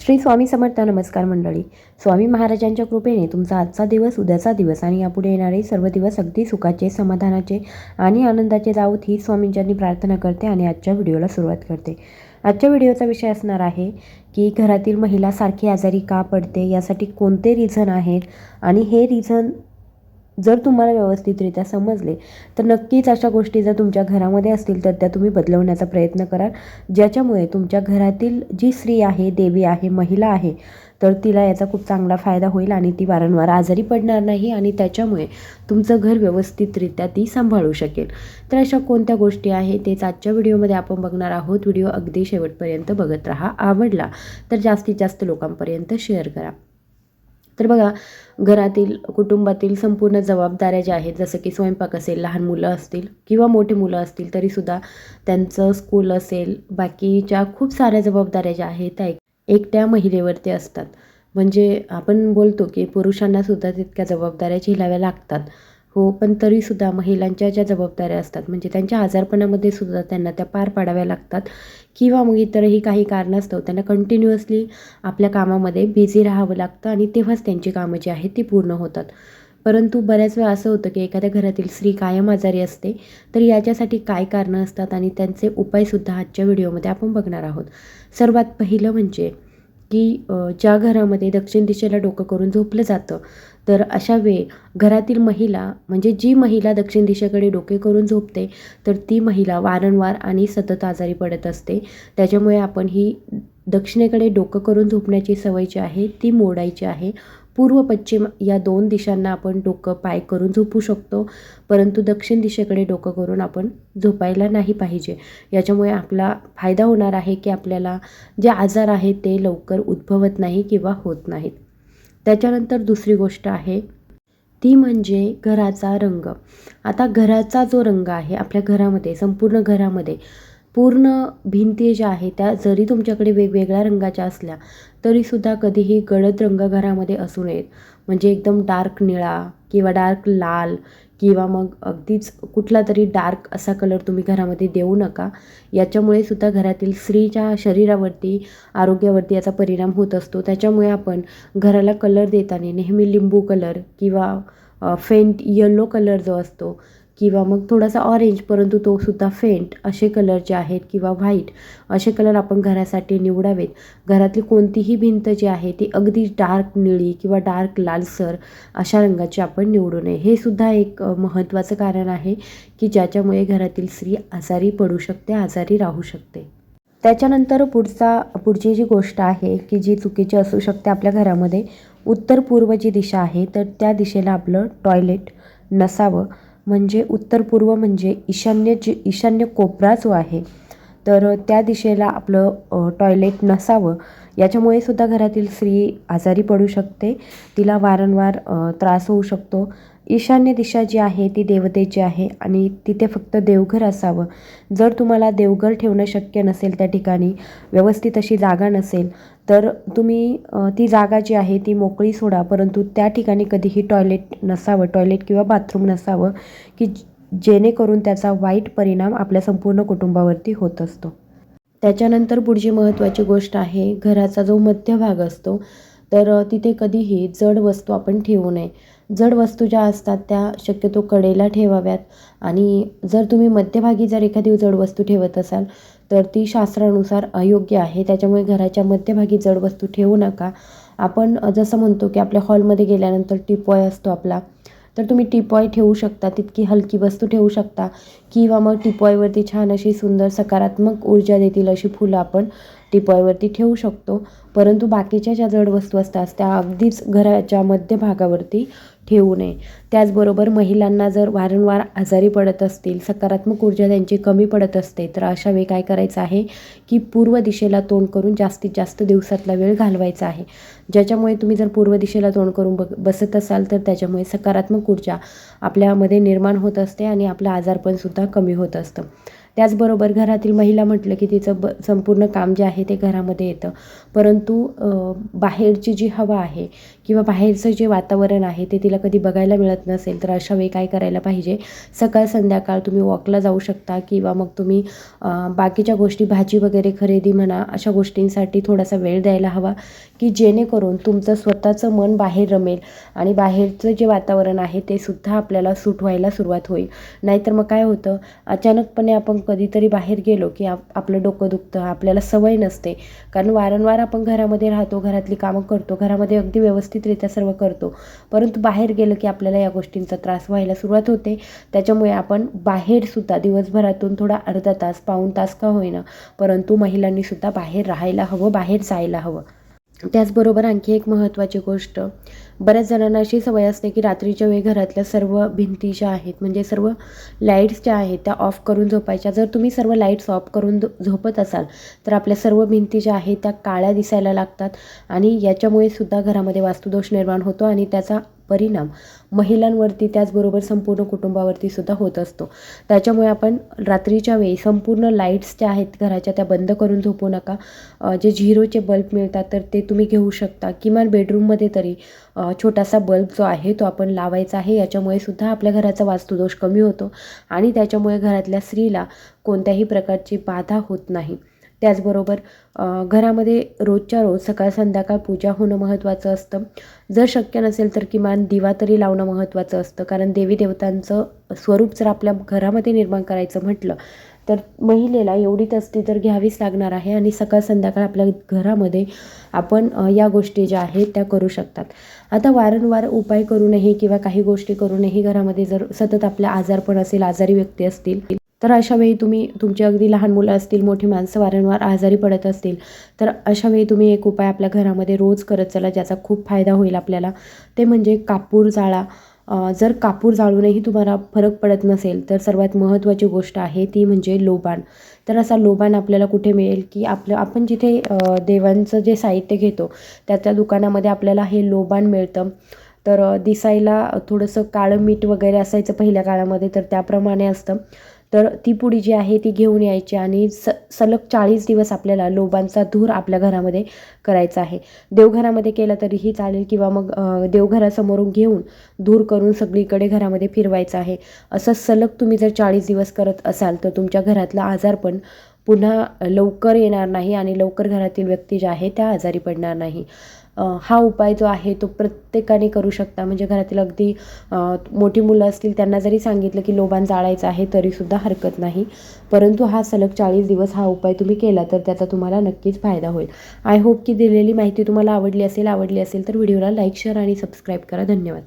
श्री स्वामी समर्थ नमस्कार मंडळी. स्वामी महाराजांच्या कृपेने तुमचा आजचा दिवस उद्याचा दिवस आणि यापुढे येणारे सर्व दिवस अगदी सुखाचे समाधानाचे आणि आनंदाचे जाऊत ही स्वामींच्यांनी प्रार्थना करते आणि आजच्या व्हिडिओला सुरुवात करते. आजच्या व्हिडिओचा विषय असणार आहे की घरातील महिला सारखी आजारी का पडते? यासाठी कोणते रिझन आहेत? आणि हे रिझन जर तुम्हाला व्यवस्थितरित्या समजले तर नक्कीच अशा गोष्टी जर तुमच्या घरामध्ये असतील तर त्या तुम्ही बदलवण्याचा प्रयत्न कराल. ज्याच्यामुळे तुमच्या घरातील जी स्त्री आहे देवी आहे महिला आहे तर तिला याचा खूप चांगला फायदा होईल आणि ती वारंवार आजारी पडणार नाही आणि त्याच्यामुळे तुमचं घर व्यवस्थितरित्या ती सांभाळू शकेल. तर अशा कोणत्या गोष्टी आहेत तेच आजच्या व्हिडिओमध्ये आपण बघणार आहोत. व्हिडिओ अगदी शेवटपर्यंत बघत राहा. आवडला तर जास्तीत जास्त लोकांपर्यंत शेअर करा. तर बघा घरातील कुटुंबातील संपूर्ण जबाबदाऱ्या ज्या आहेत जसं की स्वयंपाक असेल लहान मुलं असतील किंवा मोठी मुलं असतील तरीसुद्धा त्यांचं स्कूल असेल बाकीच्या खूप साऱ्या जबाबदाऱ्या ज्या आहेत त्या एकट्या महिलेवरती असतात. म्हणजे आपण बोलतो की पुरुषांनासुद्धा तितक्या जबाबदाऱ्या झेलाव्या लागतात. हो पण तरीसुद्धा महिलांच्या ज्या जबाबदाऱ्या असतात म्हणजे त्यांच्या आजारपणामध्ये सुद्धा त्यांना त्या पार पाडाव्या लागतात. किंवा मग इतरही काही कारणास्तव त्यांना कंटिन्युअसली आपल्या कामामध्ये बिझी राहावं लागतं आणि तेव्हाच त्यांची कामं जी आहेत ती पूर्ण होतात. परंतु बऱ्याच वेळा असं होतं की एखाद्या घरातील स्त्री कायम आजारी असते तर याच्यासाठी काय कारणं असतात आणि त्यांचे उपायसुद्धा आजच्या व्हिडिओमध्ये आपण बघणार आहोत. सर्वात पहिलं म्हणजे की ज्या घरामध्ये दक्षिण दिशेला डोकं करून झोपलं जातं तर अशा वेळी घरातील महिला म्हणजे जी महिला दक्षिण दिशेकडे डोके करून झोपते तर ती महिला वारंवार आणि सतत आजारी पडत असते. त्याच्यामुळे आपण ही दक्षिणेकडे डोकं करून झोपण्याची सवय जी आहे ती मोडायची आहे. पूर्व पश्चिम या दोन दिशांना आपण डोकं पाय करून झोपू शकतो परंतु दक्षिण दिशेकडे डोकं करून आपण झोपायला नाही पाहिजे. याच्यामुळे आपला फायदा होणार आहे की आपल्याला जे आजार आहेत ते लवकर उद्भवत नाही किंवा होत नाहीत. त्याच्यानंतर दुसरी गोष्ट आहे ती म्हणजे घराचा रंग. आता घराचा जो रंग आहे आपल्या घरामध्ये संपूर्ण घरामध्ये पूर्ण भिंती ज्या आहेत त्या जरी तुमच्याकडे वेगवेगळ्या रंगाच्या असल्या तरीसुद्धा कधीही गडद रंग घरामध्ये असू नयेत. म्हणजे एकदम डार्क निळा किंवा डार्क लाल किंवा मग अगदीच कुठला तरी डार्क असा कलर तुम्ही घरामध्ये देऊ नका. याच्यामुळे सुद्धा घरातील स्त्रीच्या शरीरावरती आरोग्यावरती याचा परिणाम होत असतो. त्याच्यामुळे आपण घराला कलर देताना नेहमी लिंबू कलर किंवा फेंट येल्लो कलर जो असतो किंवा मग थोडासा ऑरेंज परंतु तो सुद्धा फेंट असे कलर जे आहेत किंवा व्हाईट असे कलर आपण घरासाठी निवडावेत. घरातली कोणतीही भिंत जी आहे ती अगदी डार्क निळी किंवा डार्क लालसर अशा रंगाची आपण निवडू नये. हे सुद्धा एक महत्त्वाचं कारण आहे की ज्याच्यामुळे घरातील स्त्री आजारी पडू शकते आजारी राहू शकते. त्याच्यानंतर पुढचा पुढची जी गोष्ट आहे की जी चुकीची असू शकते आपल्या घरामध्ये उत्तर पूर्व जी दिशा आहे तर त्या दिशेला आपलं टॉयलेट नसावं. म्हणजे उत्तर पूर्व म्हणजे ईशान्य जी ईशान्य कोपरा जो आहे तर त्या दिशेला आपलं टॉयलेट नसावं. याच्यामुळे सुद्धा घरातील स्त्री आजारी पडू शकते. तिला वारंवार त्रास होऊ शकतो. ईशान्य दिशा जी आहे ती देवतेची आहे आणि तिथे फक्त देवघर असावं. जर तुम्हाला देवघर ठेवणं शक्य नसेल त्या ठिकाणी व्यवस्थित अशी जागा नसेल तर तुम्ही ती जागा जी आहे ती मोकळी सोडा. परंतु त्या ठिकाणी कधीही टॉयलेट नसावं टॉयलेट किंवा बाथरूम नसावं की जेणेकरून त्याचा वाईट परिणाम आपल्या संपूर्ण कुटुंबावरती होत असतो. त्याच्यानंतर पुढची महत्त्वाची गोष्ट आहे घराचा जो मध्यभाग असतो तर तिथे कधीही जड वस्तू आपण ठेवू नये. जड वस्तू ज्या असतात त्या शक्यतो कडेला ठेवाव्यात. आणि जर तुम्ही मध्यभागी जर एखादी जड वस्तू ठेवत असाल तर ती शास्त्रानुसार अयोग्य आहे. त्याच्यामुळे घराच्या मध्यभागी जड वस्तू ठेवू नका. आपण जसं म्हणतो की आपल्या हॉलमध्ये गेल्यानंतर टिपॉय असतो आपला तर तुम्ही टिपॉय ठेवू शकता तितकी हलकी वस्तू ठेवू शकता. किंवा मग टिपॉयवरती छान अशी सुंदर सकारात्मक ऊर्जा देतील अशी फुलं आपण टिपॉयवरती ठेवू शकतो. परंतु बाकीच्या ज्या जड वस्तू असतात त्या अगदीच घराच्या मध्यभागावरती ठेवू नये. त्याचबरोबर महिलांना जर वारंवार आजारी पडत असतील सकारात्मक ऊर्जा त्यांची कमी पडत असते तर अशा वेळी काय करायचं आहे की पूर्व दिशेला तोंड करून जास्तीत जास्त दिवसातला वेळ घालवायचा आहे. ज्याच्यामुळे तुम्ही जर पूर्व दिशेला तोंड करून बघ बसत असाल तर त्याच्यामुळे सकारात्मक ऊर्जा आपल्यामध्ये निर्माण होत असते आणि आपलं आजारपणसुद्धा कमी होत असतं. त्याचबरोबर घरातील महिला म्हटलं की तिचं ब संपूर्ण काम जे आहे ते घरामध्ये येतं. परंतु बाहेरची जी हवा आहे किंवा बाहेरचं जे वातावरण आहे ते तिला कधी बघायला मिळत नसेल तर अशा वेळी काय करायला पाहिजे? सकाळ संध्याकाळ तुम्ही वॉकला जाऊ शकता किंवा मग तुम्ही बाकीच्या गोष्टी भाजी वगैरे खरेदी म्हणा अशा गोष्टींसाठी थोडासा वेळ द्यायला हवा की जेणेकरून तुमचं स्वतःचं मन बाहेर रमेल आणि बाहेरचं जे वातावरण आहे ते सुद्धा आपल्याला सूट व्हायला सुरुवात होईल. नाहीतर मग काय होतं अचानकपणे आपण कधीतरी बाहेर गेलो की आप आपलं डोकं दुखतं आपल्याला सवय नसते. कारण वारंवार आपण घरामध्ये राहतो घरातली कामं करतो घरामध्ये अगदी व्यवस्थित व्यवस्थितरित्या सर्व करतो. परंतु बाहेर गेलं की आपल्याला या गोष्टींचा त्रास व्हायला सुरुवात होते. त्याच्यामुळे आपण बाहेरसुद्धा दिवसभरातून थोडा अर्धा तास पाऊण तास का होईना परंतु महिलांनीसुद्धा बाहेर राहायला हवं बाहेर जायला हवं. त्याचबरोबर आणखी एक महत्त्वाची गोष्ट बऱ्याच जणांना अशी सवय असते की रात्रीच्या वेळी घरातल्या सर्व भिंती ज्या आहेत म्हणजे सर्व लाईट्स ज्या आहेत त्या ऑफ करून झोपायच्या. जर तुम्ही सर्व लाईट्स ऑफ करून झोपत असाल तर आपल्या सर्व भिंती ज्या आहेत त्या काळ्या दिसायला लागतात आणि याच्यामुळे सुद्धा घरामध्ये वास्तुदोष निर्माण होतो आणि त्याचा परिणाम महिलांवरती त्याचबरोबर संपूर्ण कुटुंबावरती सुद्धा होत असतो. त्याच्यामुळे आपण रात्रीच्या वेळी संपूर्ण लाईट्स ज्या आहेत घराच्या त्या बंद करून झोपू नका. जे झिरोचे बल्ब मिळतात तर ते तुम्ही घेऊ शकता. किमान बेडरूममध्ये तरी छोटासा बल्ब जो आहे तो आपण लावायचा आहे. याच्यामुळे सुद्धा आपल्या घराचा वास्तुदोष कमी होतो आणि त्याच्यामुळे घरातल्या स्त्रीला कोणत्याही प्रकारची बाधा होत नाही. त्याचबरोबर घरामध्ये रोजच्या रोज सकाळ संध्याकाळ पूजा होणं महत्त्वाचं असतं. जर शक्य नसेल तर किमान दिवा तरी लावणं महत्त्वाचं असतं. कारण देवी देवतांचं स्वरूप जर आपल्या घरामध्ये निर्माण करायचं म्हटलं तर महिलेला एवढी तस्ती तर घ्यावीच लागणार आहे आणि सकाळ संध्याकाळ आपल्या घरामध्ये आपण या गोष्टी ज्या आहेत त्या करू शकतात. आता वारंवार उपाय करूनही किंवा काही गोष्टी करूनही घरामध्ये जर सतत आपल्या आजारपण असेल आजारी व्यक्ती असतील तर अशा वेळी तुम्ही तुमची अगदी लहान मुलं असतील मोठी माणसं वारंवार आजारी पडत असतील तर अशावेळी तुम्ही एक उपाय आपल्या घरामध्ये रोज करत चला ज्याचा खूप फायदा होईल आपल्याला. ते म्हणजे कापूर जाळा. जर कापूर जाळूनही तुम्हाला फरक पडत नसेल तर सर्वात महत्त्वाची गोष्ट आहे ती म्हणजे लोबान. तर असा लोबान आपल्याला कुठे मिळेल की आपलं आपण जिथे देवांचं जे साहित्य घेतो त्या त्या दुकानामध्ये आपल्याला हे लोबान मिळतं. तर दिसायला थोडंसं काळं मीठ वगैरे असायचं पहिल्या काळामध्ये तर त्याप्रमाणे असतं. तर ती पुडी जी आहे ती घेऊन यायची आणि स सलग चाळीस दिवस आपल्याला लोबांचा धूर आपल्या घरामध्ये करायचा आहे. देवघरामध्ये केलं तरीही चालेल किंवा मग देवघरासमोरून घेऊन धूर करून सगळीकडे घरामध्ये फिरवायचं आहे. असं सलग तुम्ही जर चाळीस दिवस करत असाल तर तुमच्या घरातलं आजारपण पुन्हा लवकर येणार नाही आणि लवकर घरातील व्यक्ती ज्या आहे त्या आजारी पडणार नाही. हा उपाय जो आहे तो प्रत्येकाने करू शकता. म्हणजे घरातील अगदी मोठी मुलं असतील त्यांना जरी सांगितलं की लोबान जाळायचं आहे तरीसुद्धा हरकत नाही. परंतु हा सलग चाळीस दिवस हा उपाय तुम्ही केला तर त्याचा तुम्हाला नक्कीच फायदा होईल. आय होप की दिलेली माहिती तुम्हाला आवडली असेल आवडली असेल तर व्हिडिओला लाईक शेअर आणि सबस्क्राईब करा. धन्यवाद.